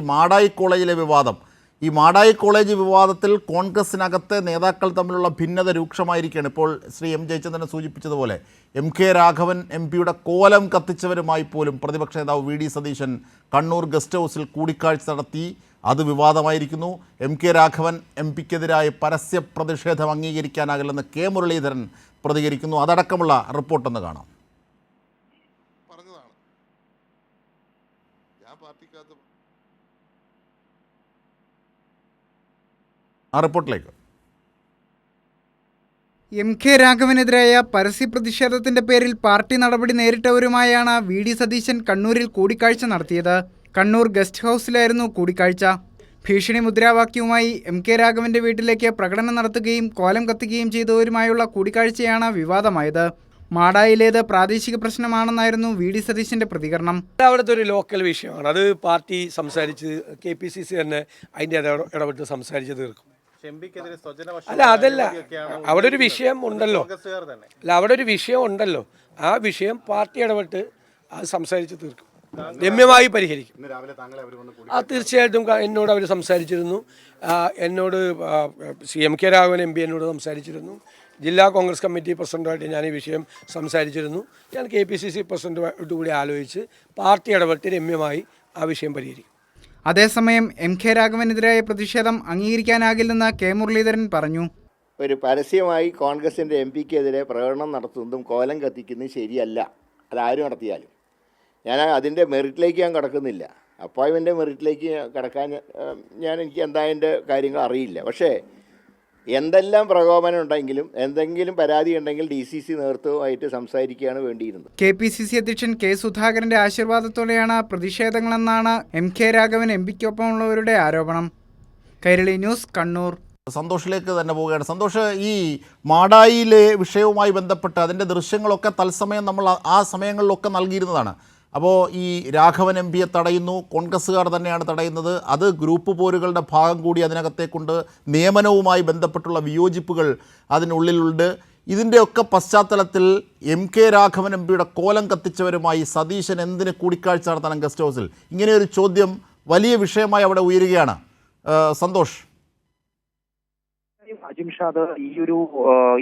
മാടായി കോളേജിലെ വിവാദം. ഈ മാടായി കോളേജ് വിവാദത്തിൽ കോൺഗ്രസിനകത്തെ നേതാക്കൾ തമ്മിലുള്ള ഭിന്നത രൂക്ഷമായിരിക്കുകയാണ്. ഇപ്പോൾ ശ്രീ എം ജയചന്ദ്രൻ സൂചിപ്പിച്ചതുപോലെ എം കെ രാഘവൻ എം പിയുടെ കോലം കത്തിച്ചവരുമായി പോലും പ്രതിപക്ഷ നേതാവ് V D Satheesan Kannur guest ഹൗസിൽ കൂടിക്കാഴ്ച നടത്തി. അത് വിവാദമായിരിക്കുന്നു. എം കെ രാഘവൻ എം പിക്കെതിരായ പരസ്യ പ്രതിഷേധം അംഗീകരിക്കാനാകില്ലെന്ന് കെ മുരളീധരൻ പ്രതികരിക്കുന്നു. അതടക്കമുള്ള റിപ്പോർട്ടൊന്ന് കാണാം. ആ റിപ്പോർട്ടിലേക്ക്. എം കെ രാഘവനെതിരായ പരസ്യ പ്രതിഷേധത്തിന്റെ പേരിൽ പാർട്ടി നടപടി നേരിട്ടവരുമായാണ് വി ഡി സതീശൻ കണ്ണൂരിൽ കൂടിക്കാഴ്ച നടത്തിയത്. കണ്ണൂർ ഗസ്റ്റ് ഹൗസിലായിരുന്നു കൂടിക്കാഴ്ച. ഭീഷണി മുദ്രാവാക്യവുമായി എം കെ രാഘവന്റെ വീട്ടിലേക്ക് പ്രകടനം നടത്തുകയും കോലം കത്തുകയും ചെയ്തവരുമായുള്ള കൂടിക്കാഴ്ചയാണ് വിവാദമായത്. മാടായിലേത് പ്രാദേശിക പ്രശ്നമാണെന്നായിരുന്നു വി ഡി സതീശന്റെ പ്രതികരണം. അവിടുത്തെ ഒരു ലോക്കൽ വിഷയമാണ്. അത് പാർട്ടി സംസാരിച്ച് കെ പി സി സി തന്നെ അതിന്റെ ഇട- ഇടപെട്ട് സംസാരിച്ച് തീർക്കും. അല്ല അതല്ല. അവിടെ ഒരു വിഷയം ഉണ്ടല്ലോ. അല്ല അവിടെ ഒരു വിഷയം ഉണ്ടല്ലോ. ആ വിഷയം പാർട്ടി ഇടപെട്ട് അത് സംസാരിച്ച് തീർക്കും. രമ്യമായി പരിഹരിക്കും. ആ തീർച്ചയായിട്ടും എന്നോട് അവർ സംസാരിച്ചിരുന്നു. എന്നോട് C M K Raghavan M P എന്നോട് സംസാരിച്ചിരുന്നു. ജില്ലാ കോൺഗ്രസ് കമ്മിറ്റി പ്രസിഡന്റുമായിട്ട് ഞാൻ ഈ വിഷയം സംസാരിച്ചിരുന്നു. ഞാൻ കെ പി സി സി പ്രസിഡന്റുമായിട്ട് കൂടി ആലോചിച്ച് പാർട്ടി ഇടപെട്ട് രമ്യമായി ആ വിഷയം പരിഹരിക്കും. അതേസമയം എം കെ രാഘവനെതിരായ പ്രതിഷേധം അംഗീകരിക്കാനാകില്ലെന്ന് കെ മുരളീധരൻ പറഞ്ഞു. ഒരു പരസ്യമായി കോൺഗ്രസിന്റെ എം പിക്കെതിരെ പ്രകടനം നടത്തുന്നതും കോലം കത്തിക്കുന്നതും ശരിയല്ല. അതാരും നടത്തിയാലും. ഞാൻ അതിന്റെ മെറിറ്റിലേക്ക് ഞാൻ കടക്കുന്നില്ല. അപ്പോയിൻമെന്റ് മെറിറ്റിലേക്ക് കടക്കാൻ ഞാൻ എനിക്ക് എന്താ അതിന്റെ കാര്യങ്ങൾ അറിയില്ല. പക്ഷേ എന്തെല്ലാം പ്രകോപനം ഉണ്ടെങ്കിലും എന്തെങ്കിലും പരാതി ഉണ്ടെങ്കിൽ ഡി സി സി നേതൃത്വവുമായിട്ട് സംസാരിക്കുകയാണ് വേണ്ടിയിരുന്നത്. കെ പി സി സി അധ്യക്ഷൻ കെ സുധാകരന്റെ ആശീർവാദത്തോടെയാണ് പ്രതിഷേധങ്ങളെന്നാണ് എം കെ രാഘവൻ എം പിക്കൊപ്പമുള്ളവരുടെ ആരോപണം. കൈരളി ന്യൂസ് കണ്ണൂർ. സന്തോഷിലേക്ക് തന്നെ പോവുകയാണ്. സന്തോഷ് ഈ മാടായിലെ വിഷയവുമായി ബന്ധപ്പെട്ട് അതിന്റെ ദൃശ്യങ്ങളൊക്കെ തത്സമയം നമ്മൾ ആ- ആ സമയങ്ങളിലൊക്കെ നൽകിയിരുന്നതാണ്. അപ്പോൾ ഈ രാഘവൻ എം പിയെ തടയുന്നു കോൺഗ്രസ്സുകാർ തന്നെയാണ് തടയുന്നത്. അത് ഗ്രൂപ്പ് പോരുകളുടെ ഭാഗം കൂടി അതിനകത്തേക്കുണ്ട്. നിയമനവുമായി ബന്ധപ്പെട്ടുള്ള വിയോജിപ്പുകൾ അതിനുള്ളിലുണ്ട്. ഇതിന്റെയൊക്കെ പശ്ചാത്തലത്തിൽ എം കെ രാഘവൻ എം പിയുടെ കോലം കത്തിച്ചവരുമായി സതീശൻ എന്തിന് കൂടിക്കാഴ്ച നടത്തണം ഗസ്റ്റ് ഹൗസിൽ? ഇങ്ങനെയൊരു ചോദ്യം വലിയ വിഷയമായി അവിടെ ഉയരുകയാണ്. സന്തോഷ്. അജിംഷാദ് ഈ ഒരു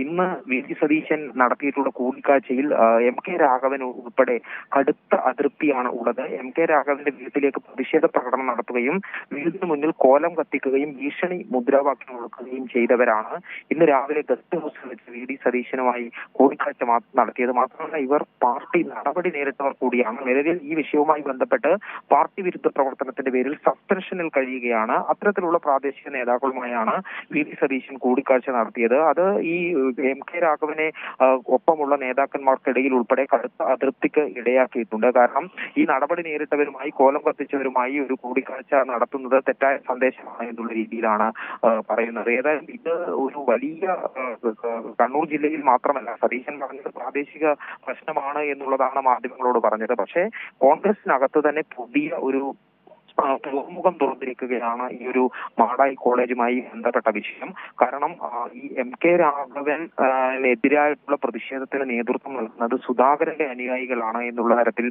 ഇന്ന് വി സതീശൻ നടത്തിയിട്ടുള്ള കൂടിക്കാഴ്ചയിൽ എം കെ രാഘവൻ ഉൾപ്പെടെ കടുത്ത അതൃപ്തിയാണ് ഉള്ളത്. എം കെ രാഘവന്റെ വീട്ടിലേക്ക് പ്രതിഷേധ പ്രകടനം നടത്തുകയും വീടിന് മുന്നിൽ കോലം കത്തിക്കുകയും ഭീഷണി മുദ്രാവാക്യം കൊടുക്കുകയും ചെയ്തവരാണ്. ഇന്ന് രാവിലെ ഗസ്റ്റ് ഹൗസിൽ വെച്ച് വി ഡി സതീശനുമായി കൂടിക്കാഴ്ച നടത്തിയത്. മാത്രമല്ല ഇവർ പാർട്ടി നടപടി നേരിട്ടവർ കൂടിയാണ്. നിലവിൽ ഈ വിഷയവുമായി ബന്ധപ്പെട്ട് പാർട്ടി വിരുദ്ധ പ്രവർത്തനത്തിന്റെ പേരിൽ സസ്പെൻഷനിൽ കഴിയുകയാണ്. അത്തരത്തിലുള്ള പ്രാദേശിക നേതാക്കളുമായാണ് വി ഡി സതീശൻ കൂടിക്കാഴ്ച നടത്തിയത്. അത് ഈ എം കെ രാഘവനെ ഒപ്പമുള്ള നേതാക്കന്മാർക്കിടയിൽ ഉൾപ്പെടെ കടുത്ത അതൃപ്തിക്ക് ഇടയാക്കിയിട്ടുണ്ട്. കാരണം ഈ നടപടി നേരിട്ടവരുമായി കോലം കത്തിച്ചവരുമായി ഒരു കൂടിക്കാഴ്ച നടത്തുന്നത് തെറ്റായ സന്ദേശമാണ് എന്നുള്ള രീതിയിലാണ് പറയുന്നത്. ഏതായാലും ഇത് ഒരു വലിയ കണ്ണൂർ ജില്ലയിൽ മാത്രമല്ല സതീശൻ പറഞ്ഞത് പ്രാദേശിക പ്രശ്നമാണ് എന്നുള്ളതാണ് മാധ്യമങ്ങളോട് പറഞ്ഞത്. പക്ഷേ കോൺഗ്രസിനകത്ത് തന്നെ പുതിയ ഒരു തുറമുഖം തുറന്നിരിക്കുകയാണ് ഈ ഒരു മാടായി കോളേജുമായി ബന്ധപ്പെട്ട വിഷയം. കാരണം ഈ എം കെ രാഘവൻ ആ, നെതിരായിട്ടുള്ള പ്രതിഷേധത്തിന് നേതൃത്വം നൽകുന്നത് സുധാകരന്റെ അനുയായികളാണ് എന്നുള്ള തരത്തിൽ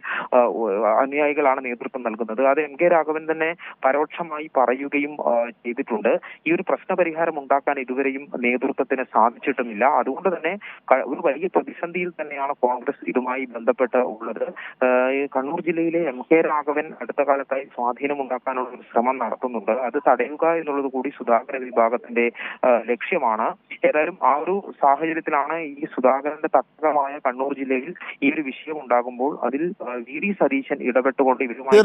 അനുയായികളാണ് നേതൃത്വം നൽകുന്നത്. അത് എം കെ രാഘവൻ തന്നെ പരോക്ഷമായി പറയുകയും ചെയ്തിട്ടുണ്ട്. ഈ ഒരു പ്രശ്ന പരിഹാരം ഉണ്ടാക്കാൻ ഇതുവരെയും നേതൃത്വത്തിന് സാധിച്ചിട്ടുമില്ല. അതുകൊണ്ട് തന്നെ ഒരു വലിയ പ്രതിസന്ധിയിൽ തന്നെയാണ് കോൺഗ്രസ് ഇതുമായി ബന്ധപ്പെട്ട് ഉള്ളത്. കണ്ണൂർ ജില്ലയിലെ എം കെ രാഘവൻ അടുത്ത കാലത്തായി സ്വാധീനമുണ്ടാക്കാനുള്ള ഒരു ശ്രമം നടത്തുന്നുണ്ട്. അത് തടയുക എന്നുള്ളത് കൂടി സുധാകര വിഭാഗത്തിന്റെ ലക്ഷ്യമാണ്. ഏതായാലും ആ ഒരു സാഹചര്യത്തിലാണ് ഈ സുധാകരന്റെ തട്ടകമായ കണ്ണൂർ ജില്ലയിൽ ഈ ഒരു വിഷയം ഉണ്ടാകുമ്പോൾ അതിൽ വി. ഡി. സതീശൻ ഇടപെട്ടുകൊണ്ട് ഇവരുമായി